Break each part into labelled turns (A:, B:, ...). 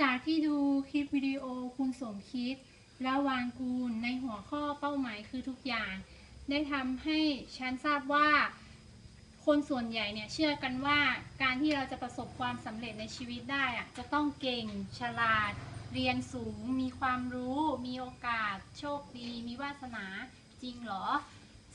A: จากที่ดูคลิปวิดีโอคุณสมคิดและวางกูลในหัวข้อเป้าหมายคือทุกอย่าง ได้ทำให้ฉันทราบว่า คนส่วนใหญ่เนี่ยเชื่อกันว่าการที่เราจะประสบความสำเร็จในชีวิตได้อะจะต้องเก่ง ฉลาด เรียนสูง มีความรู้ มีโอกาส โชคดี มีวาสนาจริงเหรอ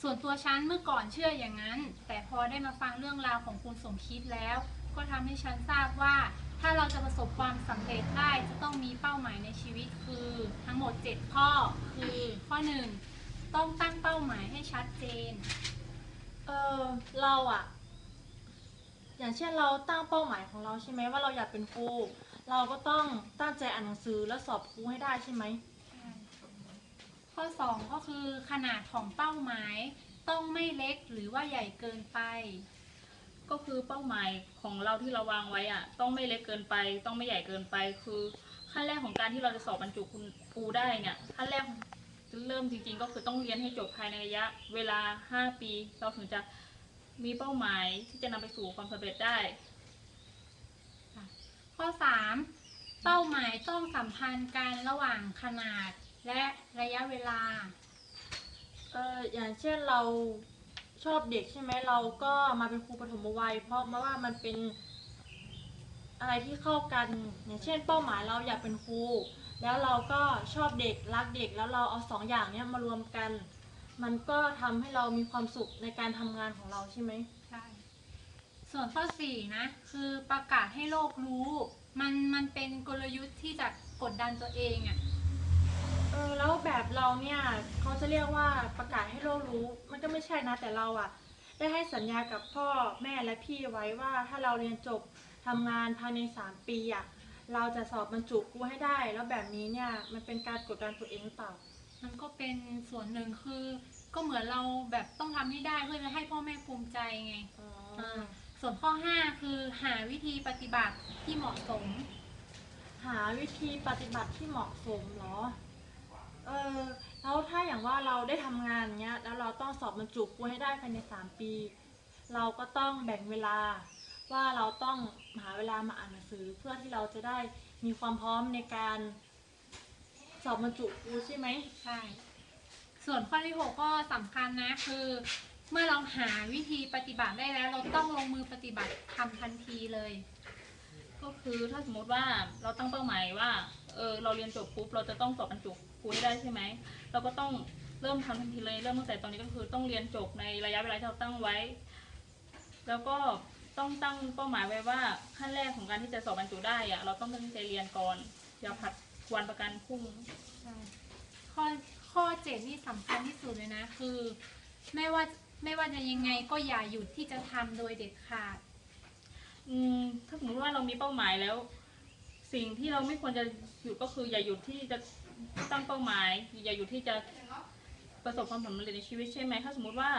A: ส่วนตัวฉันเมื่อก่อนเชื่ออย่างนั้น แต่พอได้มาฟังเรื่องราวของคุณสมคิดแล้ว ก็ทำให้ฉันทราบว่า ถ้าเราจะประสบความสำเร็จได้จะต้องมีเป้าหมายในชีวิตคือทั้งหมด 7 ข้อคือข้อ 1 ต้องตั้งเป้าหมายให้ชัดเจน
B: เออเราอะอย่างเช่นเราตั้งเป้าหมายของเราใช่ไหมว่าเราอยากเป็นครูเราก็ต้องตั้งใจอ่านหนังสือและสอบครูให้ได้ใช่ไหม
A: ข้อ 2 ก็คือขนาดของเป้าหมายต้องไม่เล็กหรือว่าใหญ่เกินไป
C: ก็คือเป้าหมายของเราที่เราวางไว้อะต้องไม่เล็กเกินไป ต้องไม่ใหญ่เกินไป คือขั้นแรกของการที่เราจะสอบบรรจุคุณครูได้เนี่ยขั้นแรกเริ่มจริงๆ ก็คือต้องเรียนให้จบภายในระยะ เวลา 5 ปี เราถึงจะมีเป้าหมายที่จะนำไปสู่ความสำเร็จได้
A: ข้อ 3 เป้าหมายต้องสัมพันธ์กันระหว่างขนาด และระยะเวลา
B: เอออย่างเช่นเราชอบเด็กใช่ไหมเราก็มาเป็นครูปฐมวัย เพราะมาว่ามันเป็นอะไรที่เข้ากัน อย่างเช่น เป้าหมายเราอยากเป็นครูแล้วเราก็ชอบเด็กรักเด็กแล้วเราเอาสองอย่างเนี้ยมารวมกัน มันก็ทำให้เรามีความสุขในการทำงานของเราใช่ไหม
A: ใช่ส่วนข้อ4นะ คือประกาศให้โลกรู้ มันมันเป็นกลยุทธ์ที่จะกดดันตัวเองอะ่ะ
B: เออแล้วแบบเราเนี่ยเขาจะเรียกว่าประกาศให้โลกรู้ มันก็ไม่ใช่นะแต่เราอะได้ให้สัญญากับพ่อแม่และพี่ไว้ว่าถ้าเราเรียนจบทำงานภายในสามปีอะเราจะสอบบรรจุครูให้ได้ แล้วแบบนี้เนี่ยมันเป็นการกดดันตัวเองหรือเปล่า
A: มันก็เป็นส่วนหนึ่งคือ ก็เหมือนเราแบบต้องทำให้ได้เพื่อจะให้พ่อแม่ภูมิใจไง
B: อ๋อ
A: อ่าส่วนข้อ 5 คือหาวิธีปฏิบัติที่เหมาะสม
B: หาวิธีปฏิบัติที่เหมาะสมเหรอ เออแล้วถ้าอย่างว่าเราได้ทำงานเนี้ย แล้วเราต้องสอบบรรจุครูให้ได้ภายในสามปี เราก็ต้องแบ่งเวลา ว่าเราต้องหาเวลามาอ่านหนังสือ เพื่อที่เราจะได้มีความพร้อมในการสอบบรรจุครูใช่ไหม
A: ใช่ ส่วนข้อที่6ก็สำคัญนะคือ เมื่อเราหาวิธีปฏิบัติได้แล้ว เราต้องลงมือปฏิบัติทำทันทีเลย
C: ก็คือถ้าสมมติว่าเราตั้งเป้าหมายว่า เออเราเรียนจบปุ๊บเราจะต้องสอบบรรจุครูให้ได้ใช่ไหมเราก็ต้องเริ่มทำทันทีเลยเริ่มตั้งแต่ตอนนี้ก็คือต้องเรียนจบในระยะเวลาที่เราตั้งไว้ แล้วก็ต้องตั้งเป้าหมายไว้ว่าขั้นแรกของการที่จะสอบบรรจุได้อะเราต้องตั้งใจเรียนก่อนอย่าผัดวันประกันพรุ่ง
A: ใช่ข้อข้อเจ็ดนี่สำคัญที่สุดเลยนะ คือไม่ว่าไม่ว่าจะยังไงก็อย่าหยุดที่จะทำโดยเด็ดขาด
C: อืมถ้าสมมติว่าเรามีเป้าหมายแล้ว สิ่งที่เราไม่ควรจะหยุดก็คือ อย่าหยุดที่จะตั้งเป้าหมาย อย่าหยุดที่จะประสบความสำเร็จในชีวิตใช่ไหมถ้าสมมติว่า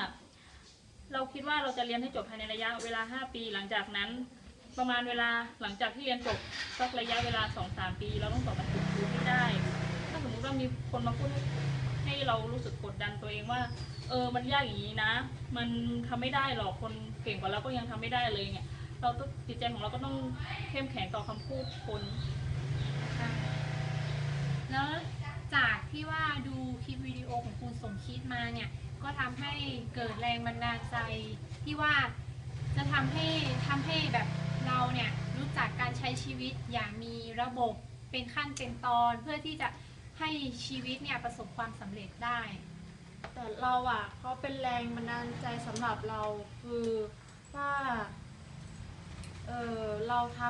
C: เราคิดว่าเราจะเรียนให้จบภายในระยะเวลา 5 ปี หลังจากนั้น ประมาณเวลาหลังจากที่เรียนจบสักระยะเวลา 2-3 ปี เราต้องสอบบรรจุครูให้ได้ ถ้าสมมติว่ามีคนมาพูดให้ให้เรารู้สึกกดดันตัวเองว่า เออมันยากอย่างนี้นะ มันทำไม่ได้หรอกคนเก่งกว่าเราก็ยังทำไม่ได้เลยเนี่ย เราต้องจิตใจของเราก็ต้องเข้มแข็งต่อคำพูดคน
A: แล้วจากที่ว่าดูคลิปวิดีโอของคุณสมคิดมาเนี่ย ก็ทำให้เกิดแรงบันดาลใจที่ว่าจะทำให้ทำให้แบบเราเนี่ยรู้จักการใช้ชีวิตอย่างมีระบบเป็นขั้นเป็นตอน เพื่อที่จะให้ชีวิตเนี่ยประสบความสำเร็จได้
B: แต่เราอะเขาเป็นแรงบันดาลใจสำหรับเราคือว่า เออเราท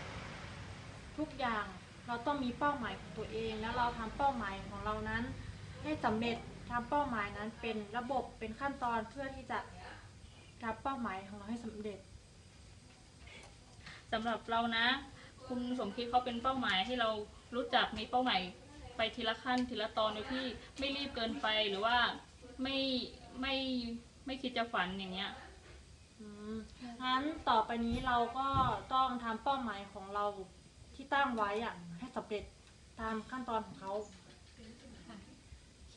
B: ำทุกอย่างเราต้องมีเป้าหมายของตัวเอง แล้วเราทำเป้าหมายของเรานั้น ให้สำเร็จทำเป้าหมายนั้นเป็นระบบเป็นขั้นตอนเพื่อที่จะทำเป้าหมายของเราให้สำเร็จ
C: สำหรับเรานะ คุณสมคิดเขาเป็นเป้าหมายให้เรารู้จักมีเป้าหมายไปทีละขั้นทีละตอนโดยที่ไม่รีบเกินไปหรือว่าไม่ไม่ไม่คิดจะฝันอย่างเงี้ย
B: งั้นต่อไปนี้เราก็ต้องทำเป้าหมายของเราที่ตั้งไว้อะให้สำเร็จตามขั้นตอนของเขาโอเค